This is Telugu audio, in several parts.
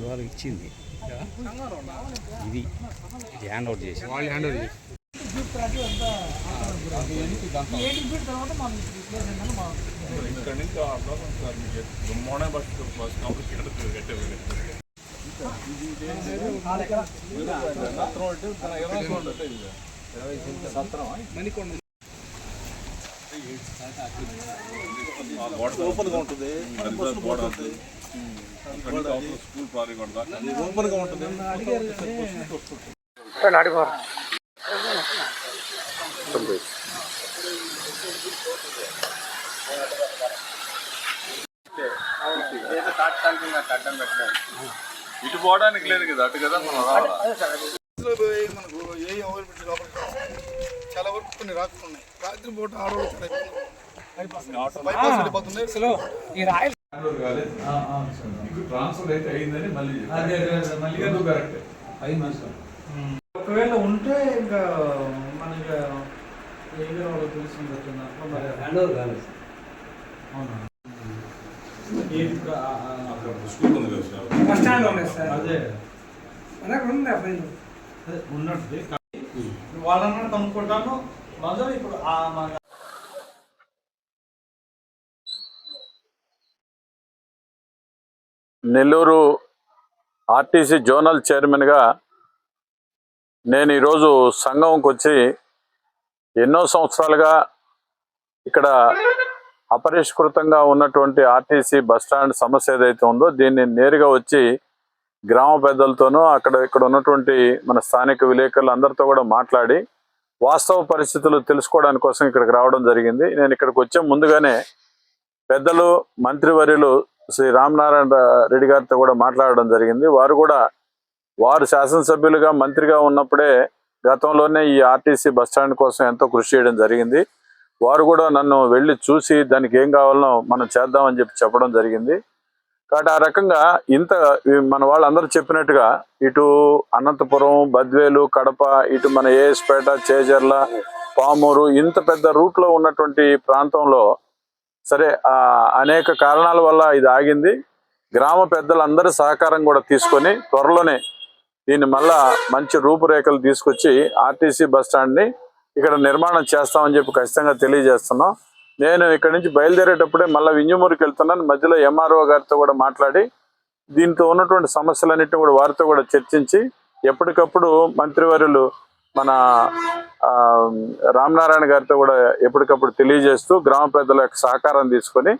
వాళ్ళు ఇచ్చింది. ఇది హ్యాండ్ అవుట్ చేసి వాళ్ళు హ్యాండ్ ఓవర్ చేసి ఇక్కడ నుంచి ఆ ప్రాబ్లం సార్ మీకు బస్ బస్ కాంప్లికేటెడ్ ఉంటుంది గోడ స్కూల్ ఉంటుంది ఇటు పోవడానికి లేదు కదా అటు కదా మనం మనకు ఏ అవైలబిలిటీ లోపలికి చాలా వరకు కొన్ని రాకున్నాయి రాత్రి పూట ఆడవాళ్ళు చాలా ఇబ్బంది మీకు ట్రాన్స్ఫర్ అయితే అయిందని మళ్ళీ మళ్ళీ కరెక్ట్. ఒకవేళ ఉంటే ఇంకా మనకి ఏ వాళ్ళు తెలిసి ఉండొచ్చు మరి ఏది? సార్. సార్. అదే. అదే ఉంది ఫ్రెండ్ అదే ఉన్నట్టు. వాళ్ళన్నా కనుక్కుంటాను. మొదలు ఇప్పుడు ఆ మన నెల్లూరు ఆర్టీసీ జోనల్ చైర్మన్గా నేను ఈరోజు సంఘంకి వచ్చి ఎన్నో సంవత్సరాలుగా ఇక్కడ అపరిష్కృతంగా ఉన్నటువంటి ఆర్టీసీ బస్టాండ్ సమస్య ఏదైతే ఉందో దీన్ని నేరుగా వచ్చి గ్రామ పెద్దలతోనూ అక్కడ ఇక్కడ ఉన్నటువంటి మన స్థానిక విలేకరులు అందరితో కూడా మాట్లాడి వాస్తవ పరిస్థితులు తెలుసుకోవడానికి కోసం ఇక్కడికి రావడం జరిగింది. నేను ఇక్కడికి వచ్చే ముందుగానే పెద్దలు మంత్రివర్యులు శ్రీ రామనారాయణ రెడ్డి గారితో కూడా మాట్లాడడం జరిగింది. వారు కూడా వారు శాసనసభ్యులుగా మంత్రిగా ఉన్నప్పుడే గతంలోనే ఈ ఆర్టీసీ బస్టాండ్ కోసం ఎంతో కృషి చేయడం జరిగింది. వారు కూడా నన్ను వెళ్ళి చూసి దానికి ఏం కావాలనో మనం చేద్దామని చెప్పి చెప్పడం జరిగింది. కాబట్టి ఆ రకంగా ఇంత మన వాళ్ళందరూ చెప్పినట్టుగా ఇటు అనంతపురం బద్వేలు కడప ఇటు మన ఏఎస్పేట చేజర్ల పామూరు ఇంత పెద్ద రూట్లో ఉన్నటువంటి ప్రాంతంలో సరే ఆ అనేక కారణాల వల్ల ఇది ఆగింది. గ్రామ పెద్దలందరి సహకారం కూడా తీసుకొని త్వరలోనే దీన్ని మళ్ళా మంచి రూపురేఖలు తీసుకొచ్చి ఆర్టీసీ బస్ స్టాండ్ని ఇక్కడ నిర్మాణం చేస్తామని చెప్పి ఖచ్చితంగా తెలియజేస్తున్నాం. నేను ఇక్కడ నుంచి బయలుదేరేటప్పుడే మళ్ళీ వింజమూరుకి వెళ్తున్నాను. మధ్యలో ఎంఆర్ఓ గారితో కూడా మాట్లాడి దీంతో ఉన్నటువంటి సమస్యలన్నింటినీ కూడా వారితో కూడా చర్చించి ఎప్పటికప్పుడు మంత్రివర్యులు మన ఆ, రామనారాయణ గారితో కూడా ఎప్పటికప్పుడు తెలియజేస్తూ గ్రామ పెద్దల యొక్క సహకారం తీసుకొని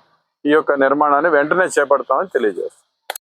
ఈ యొక్క నిర్మాణాన్ని వెంటనే చేపడతామని తెలియజేస్తాం